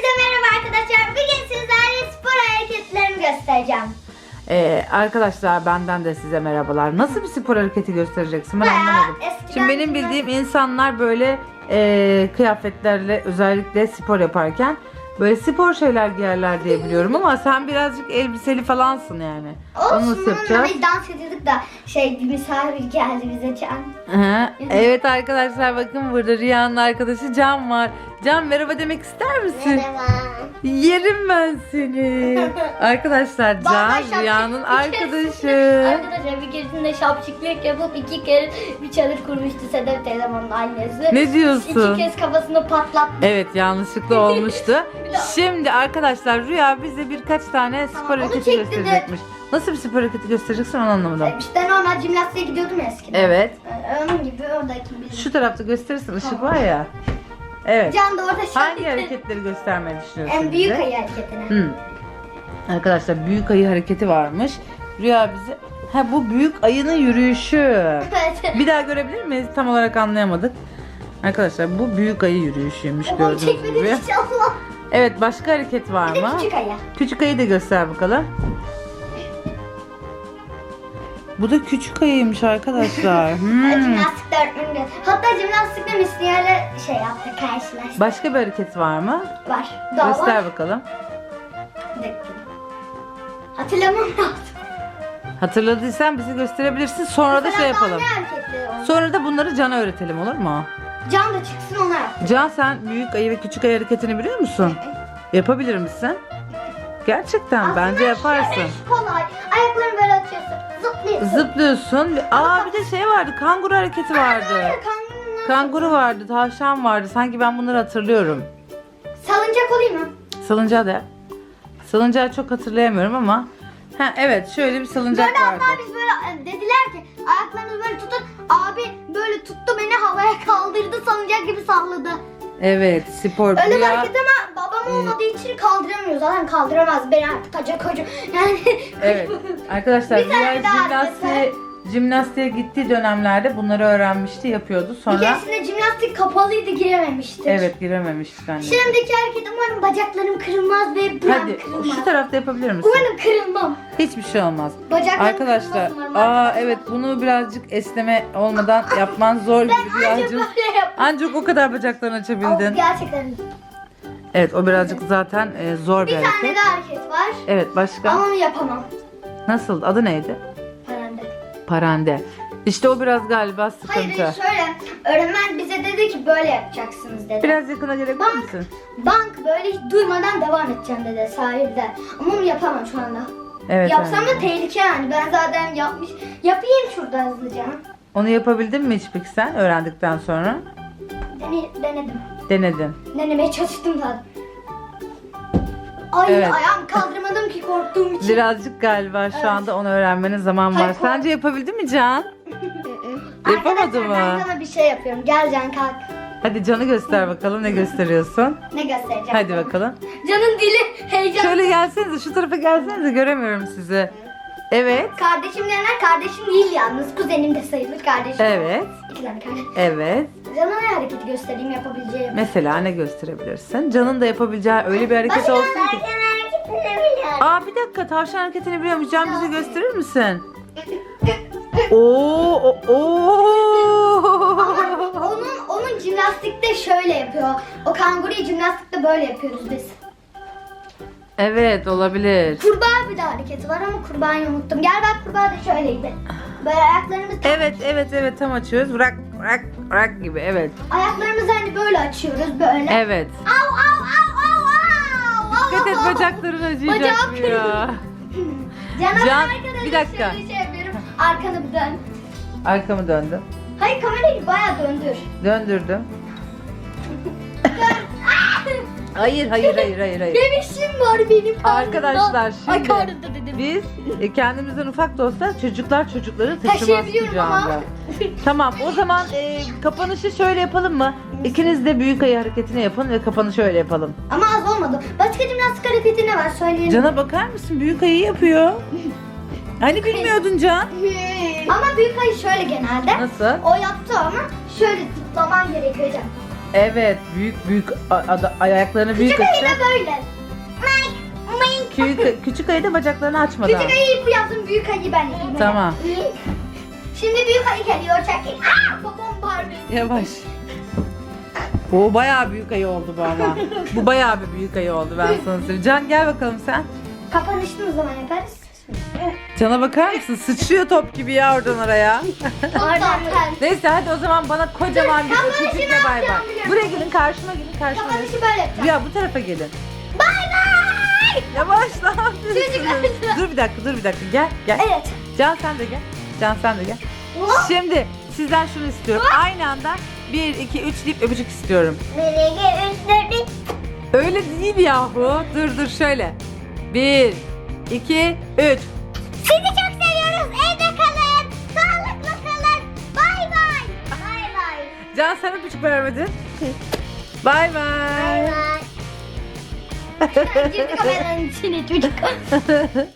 Hepinize merhaba arkadaşlar. Bugün sizlerle spor hareketlerimi göstereceğim. Ee, arkadaşlar benden de size merhabalar. Nasıl bir spor hareketi göstereceksin ben Bayağı anlamadım. eskiden Şimdi benim bildiğim insanlar böyle e, kıyafetlerle özellikle spor yaparken böyle spor şeyler giyerler diye biliyorum ama sen birazcık elbiseli falansın yani. Onu nasıl yapacağız? Biz dans ediyorduk da şey bir misafir geldi bize Can. Hı. Evet arkadaşlar bakın burada Rüya'nın arkadaşı Can var. Can merhaba demek ister misin? Yerim ben seni. Arkadaşlar Can Rüya'nın arkadaşı. Arkadaşlar bir keresinde şapşiklik yapıp iki kere bir çadır kurmuştu Sedef teyzem onun annesi. Ne diyorsun? İki kez kafasını patlattı. Evet yanlışlıkla olmuştu. Şimdi arkadaşlar Rüya bize birkaç tane spor Tamam, hareketi çekti de- gösterecekmiş. Nasıl bir spor hareketi göstereceksin onu anlamadım. İşte normal jimnastiğe gidiyordum ya eskiden. Evet. Ee, Onun gibi oradaki bir... Şu tarafta gösterirsin ışık Tamam. var ya. Evet. Can da orada Hangi hareketleri göstermeyi düşünüyorsun En büyük bize? ayı hareketine. Hı. Arkadaşlar büyük ayı hareketi varmış. Rüya bize... Ha bu büyük ayının yürüyüşü. Evet. Bir daha görebilir miyiz? Tam olarak anlayamadık. Arkadaşlar bu büyük ayı yürüyüşüymüş Babam gördüğünüz çekmedi gibi. inşallah. Evet başka hareket var Bir de mı? küçük ayı. Küçük ayı da göster bakalım. Bu da küçük ayıymış arkadaşlar. Hmm. Jimnastikte öğretmenim geldi. Hatta jimnastikte Müslüman'la şey yaptık karşılaştık. Başka bir hareket var mı? Var. Daha Göster var. bakalım. Bir dakika. Hatırlamam lazım. Hatırladıysan bizi gösterebilirsin. Sonra da Mesela şey daha yapalım. Ne hareketleri var? Sonra da bunları Can'a öğretelim olur mu? Can da çıksın ona. Can sen büyük ayı ve küçük ayı hareketini biliyor musun? Yapabilir misin? Gerçekten bence yaparsın. Şöyle kolay. Ayaklarını böyle açıyorsun. Zıplıyorsun. Zıplıyorsun. Aa bir de şey vardı. Kanguru hareketi vardı. Böyle karnını- Kanguru vardı, tavşan vardı. Sanki ben bunları hatırlıyorum. Salıncak olayım mı? Salıncağı da. Salıncağı çok hatırlayamıyorum ama. Ha evet şöyle bir salıncak Böyle vardı. hatta biz böyle e, dediler ki ayaklarınızı böyle tutun. Abi böyle tuttu beni havaya kaldırdı salıncak gibi salladı. Evet spor Öyle bir hareket ama Ee, olmadığı için kaldıramıyor. Zaten kaldıramaz beni artık koca koca. Yani Evet arkadaşlar Bir tane Rüya daha hareket jimnastiğe, jimnastiğe gittiği dönemlerde bunları öğrenmişti, yapıyordu. bir Sonra keresinde jimnastik kapalıydı girememiştir. evet girememiştik anne. Şimdiki hareket umarım bacaklarım kırılmaz ve ben Hadi kırılmaz. şu tarafta yapabilir misin? Umarım kırılmam. Hiçbir şey olmaz. Bacaklarım Arkadaşlar, kırılmaz umarım aa evet bunu birazcık esneme olmadan yapman zor gibi Ben böyle yap. Ancak o kadar bacaklarını Ama açabildin. gerçekten. Evet o birazcık zaten e, zor bir, Bir hareket. tane daha hareket var. Evet başka? Ama onu yapamam. Nasıl? Adı neydi? Parende. Parande. İşte o biraz galiba sıkıntı. hayır şöyle. Öğretmen bize dedi ki böyle yapacaksınız dedi. Biraz yakına gelebilir Bak. misin? Bank böyle hiç duymadan devam edeceğim dedi sahilde. Ama onu yapamam şu anda. Evet. Yapsam da anne. tehlike yani. Ben zaten yapmış. Yapayım şurada hızlıca. Onu yapabildin mi hiç peki sen öğrendikten sonra? Dene, denedim. Denedin. Denemeye çalıştım zaten. Ay Evet. ayağımı kaldırmadım ki korktuğum için. Birazcık galiba şu anda onu öğrenmenin zaman var. Hayır, kork- Sence yapabildin mi Can? Yapamadı Arkadaşlar ben mı? sana bir şey yapıyorum. Gel Can kalk. Hadi Can'ı göster bakalım ne gösteriyorsun. Ne göstereceğim? Hadi bakalım. Can'ın dili heyecan. Şöyle gelsenize şu tarafa gelsenize göremiyorum sizi. Evet. Kardeşim denen kardeşim değil yalnız. Kuzenim de sayılır kardeşim. Evet. İki tane kardeş. Evet. Can'a ne hareketi göstereyim yapabileceğim? Mesela ne gösterebilirsin? Can'ın da yapabileceği öyle bir hareket Başka olsun ki. hareketini biliyorum. Aa bir dakika tavşan hareketini biliyormuş. Can bize gösterir misin? Oo, o- oo. Onun, onun jimnastikte şöyle yapıyor. O kanguruyu jimnastikte böyle yapıyoruz biz. Evet olabilir. Kurbağa bir de hareketi var ama kurbağayı unuttum. Gel bak kurbağa da şöyleydi. Böyle ayaklarımızı Evet evet evet tam açıyoruz. Bırak bırak bırak gibi evet. ayaklarımızı hani böyle açıyoruz böyle. Evet. Au au au au au. Dikkat et Au, au. bacakların acıyacak Bacağım ya. Canım Can, arkadaşlar bir dakika. şöyle şey yapıyorum. Arkanı bir dön. Arkamı döndüm. Hayır kamerayı bayağı döndür. Döndürdüm. Hayır hayır hayır hayır hayır. Bebişim var benim karnımda. Arkadaşlar Ay şimdi karnımda dedim. biz e, kendimizden ufak da olsa çocuklar çocukları taşımaz Taşıyabiliyorum ama. kucağında. Tamam o zaman e, kapanışı şöyle yapalım mı? İkiniz de büyük ayı hareketini yapın ve kapanışı öyle yapalım. Ama az olmadı. Başka jimnastik hareketi ne var söyleyelim. Cana bakar mısın? Büyük ayı yapıyor. Hani bilmiyordun Can? Ama büyük ayı şöyle genelde. Nasıl? O yaptı ama şöyle zıplaman gerekiyor Can. Evet büyük büyük a- ada- ayaklarını büyük Küçük ayı da böyle. Mink, mink. Küçük, küçük ayı da bacaklarını açmadan. Küçük ayıyı bu yaptım, büyük ayı ben yapayım. Tamam. Şimdi büyük ayı geliyor, çekil. Aa, babam Barbie. Yavaş. O bayağı büyük ayı oldu bu ama. bu bayağı bir büyük ayı oldu ben sana söyleyeyim. Can gel bakalım sen. Kapanışını o zaman yaparız. Can'a bakar mısın? Sıçrıyor top gibi ya oradan oraya. Oradan. Neyse hadi o zaman bana kocaman bir Kapanışı ne bay bay. yapacağım biliyorum. Buraya gelin karşıma gelin karşıma gelin. Kapanışı böyle yapacağım. Rüya bu tarafa gelin. Bay bay. Yavaş? Çocuklar. dur bir dakika dur bir dakika gel gel. Evet. Can sen de gel. Can sen de gel. Şimdi sizden şunu istiyorum. Aynı anda 1, 2, 3 deyip öpücük istiyorum. Melege üstleri. Öyle değil yahu. Dur dur şöyle. 1, 2, 3. Sizi çok seviyoruz. Evde kalın. Sağlıklı kalın. Bay bay. Bay bay. Can sen öpücük vermedin. Bay bay. Bay bay. Girdi kameranın içine çocuk.